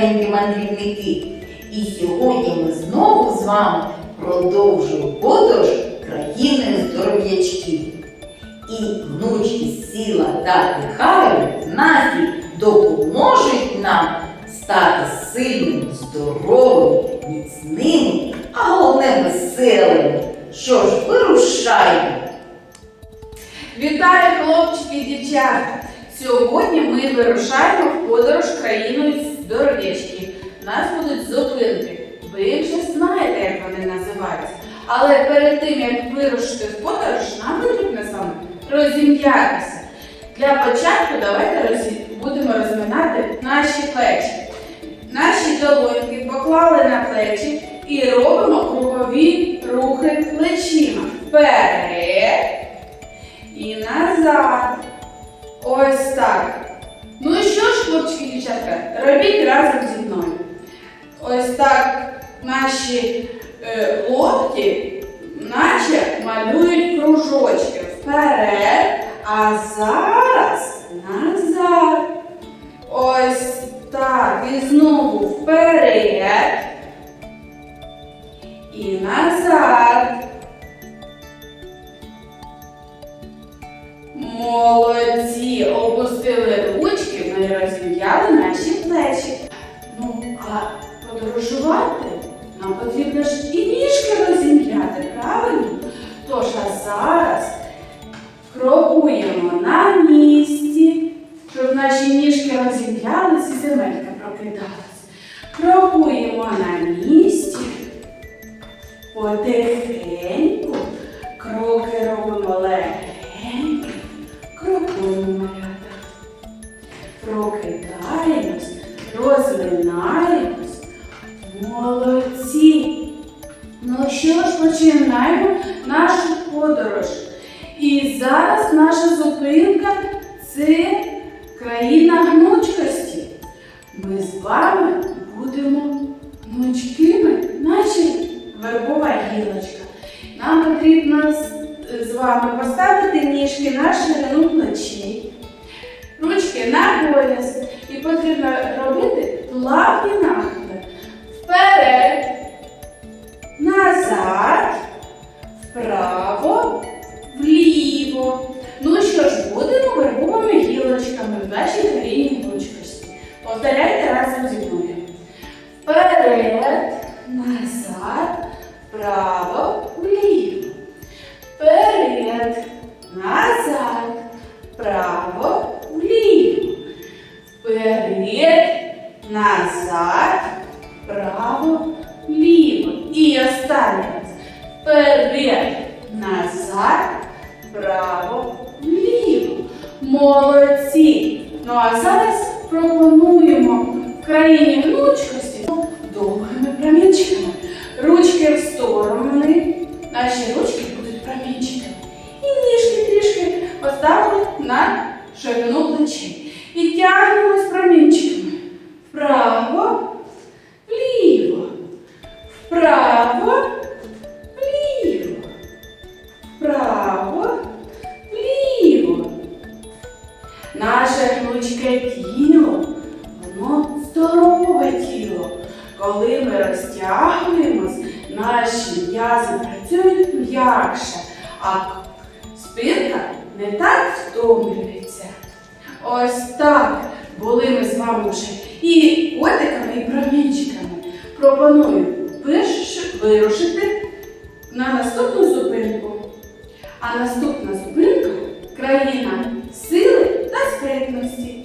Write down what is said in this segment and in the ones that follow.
маленькі мандрівники. І сьогодні ми знову з вами продовжуємо подорож країною здоров'ячків. І внучки Сіла та Тихарі Насі допоможуть нам стати сильними, здоровими, міцними, а головне веселими. Що ж, вирушаємо! Вітаю, хлопчики і дівчата! Сьогодні ми вирушаємо в подорож країною нас будуть зупинки. Ви вже знаєте, як вони називаються. Але перед тим, як вирушити в подорож, нам потрібно з вами розім'ятися. Для початку давайте розі- будемо розминати наші плечі. Наші долоньки поклали на плечі і робимо кругові рухи плечима. Вперед. І назад. Ось так. Ну і що ж, хлопчики, дівчатка, робіть разом зі мною. Ось так наші е, локті, наче малюють кружочки вперед, а зараз назад. Ось так. І знову вперед. І назад. Молодці! Опустили ручки, ми розім'яли наші плечі. Ну, а подорожувати нам потрібно ж і ніжки розім'яти, правильно? Тож, а зараз крокуємо на місці, щоб наші ніжки розім'ялись і земелька прокидалась. Крокуємо на місці. Потихеньку кроки робимо легенько, крокуємо. Прокидаємось, розвинаємось. Що ж, починаємо нашу подорож. І зараз наша зупинка це країна гнучкості. Ми з вами будемо гнучкими, наче вербова гілочка. Нам потрібно з- вами поставити ніжки на ширину плечей, ручки на пояс. І потрібно робити плавні нахили. Вперед, назад, вправо, вліво. Ну що ж, будемо вербовими гілочками в нашій країні гнучкості. Повторяйте разом зі мною. Вперед, назад, вправо, вліво. Вперед, назад, вправо, вліво. Вперед, назад, вправо. І останній раз. Вперед, назад, вправо, вліво. Молодці! Ну а зараз пропонуємо в країні гнучкості довгими промінчиками. Ручки в сторони. Наші ручки будуть промінчиками. І ніжки трішки поставили на ширину плечей. І тягнемось промінчиками. Вправо, вліво. Вправо, вліво. Вправо, вліво. Наше гнучке тіло, воно здорове тіло. Коли ми розтягуємось, наші м'язи працюють м'якше, а спинка не так втомлюється. Ось так були ми з вами вже і котиками, і промінчиками. Пропоную вирушити на наступну зупинку. А наступна зупинка країна сили та спритності.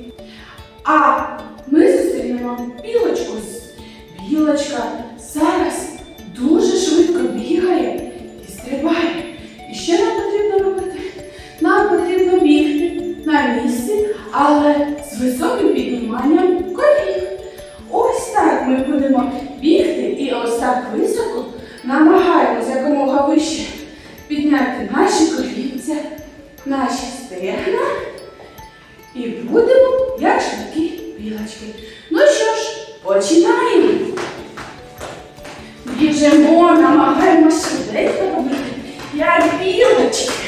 А ми зустрінемо білочку. Білочка зараз дуже швидко бігає і стрибає. І що нам потрібно робити? Нам потрібно бігти на місці, але з високим підніманням колін. Ось так ми будемо бігти і ось так високо намагаємося якомога вище підняти наші колінця, наші стегна і будемо як швидкі білочки. Ну що ж, починаємо. Біжимо, намагаємося швиденько робити, як білочки.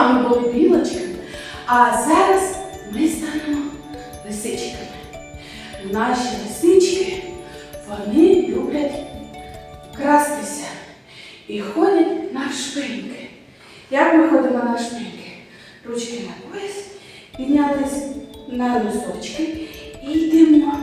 Вами були білочками, а зараз ми станемо лисичками. Наші лисички, вони люблять крастися і ходять на шпиньки. Як ми ходимо на шпиньки? Ручки на пояс, піднятися на носочки і. Йдемо.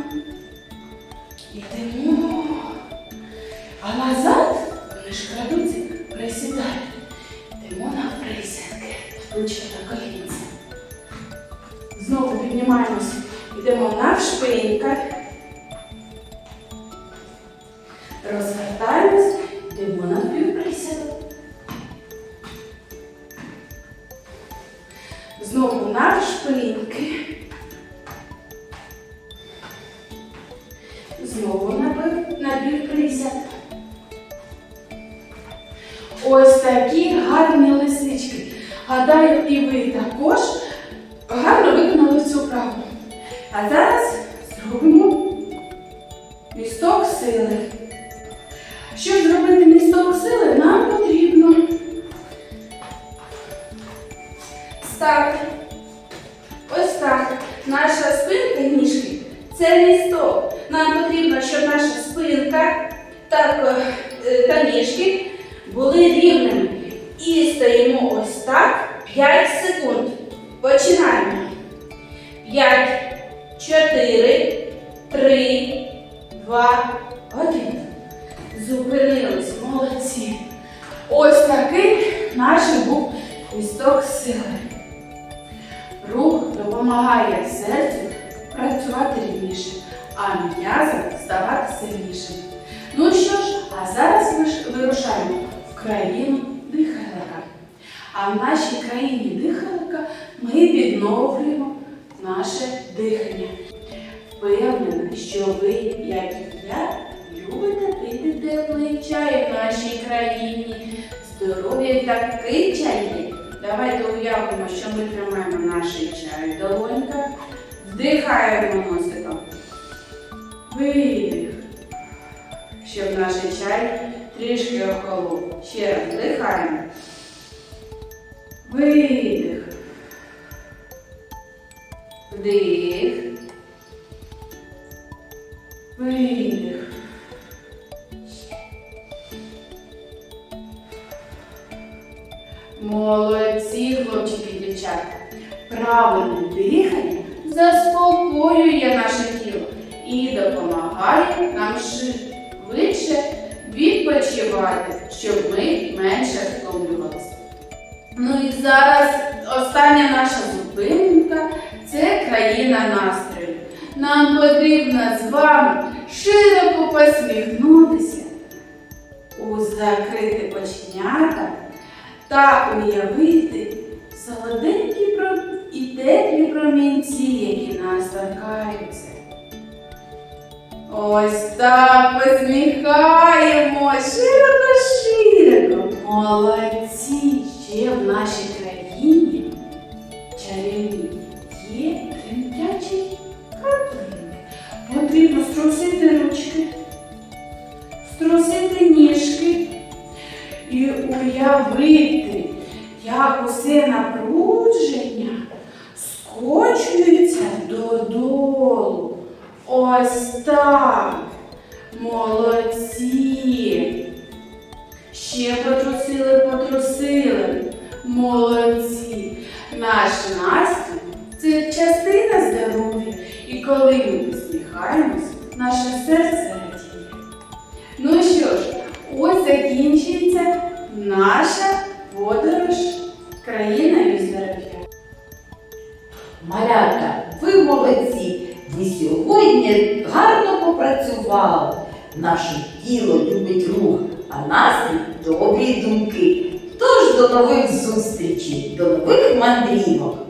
Ось такі гарні лисички. Гадаю, і ви також гарно виконали цю вправу. А зараз зробимо місток сили. Щоб зробити місток сили, нам потрібно стати. Ось так. Наша спинка ніжки це місток. Нам потрібно, щоб наша спинка так, е, та ніжки були рівними. І стоїмо ось так 5 секунд. Починаємо. 5, 4, 3, 2, 1. Зупинились, молодці. Ось такий наш був місток сили. Рух допомагає серцю працювати рівніше, а м'язам ставати сильнішими. Ну що ж, а зараз ми вирушаємо країну дихалика. А в нашій країні дихалика ми відновлюємо наше дихання. Впевнена, що ви, як і я, любите пити теплий чай в нашій країні. Здоров'я такий чай. Давайте уявимо, що ми тримаємо наш чай в долоньках, вдихаємо носиком. Видих. Щоб наш чай трішки охолов. Ще раз вдихаємо. Видих. Вдих. Видих. Молодці, хлопчики і дівчатка. Правильне дихання заспокоює наше тіло і допомагає нам швидше відпочивати, щоб ми менше втомлювалися. Ну і зараз остання наша зупинка це країна настрою. Нам потрібно з вами широко посміхнутися, у закрити оченята та уявити солоденькі і теплі промінці, які нас торкаються. Ось так посміхаємо широко-широко. Молодці! Ще в нашій країні чарівні є тремтячі краплинки. Потрібно струсити ручки, струсити ніжки і уявити, як усе напруження скочується додолу. Ось так. Молодці. Ще потрусили, потрусили. Молодці. Наш настрій це частина здоров'я. І коли ми посміхаємось, наше серце радіє. Ну що ж, ось закінчується наша подорож країною здоров'я. Малята, ви молодці! Ви сьогодні гарно попрацювали. Наше тіло любить рух, а настрій добрі думки. Тож до нових зустрічей, до нових мандрівок!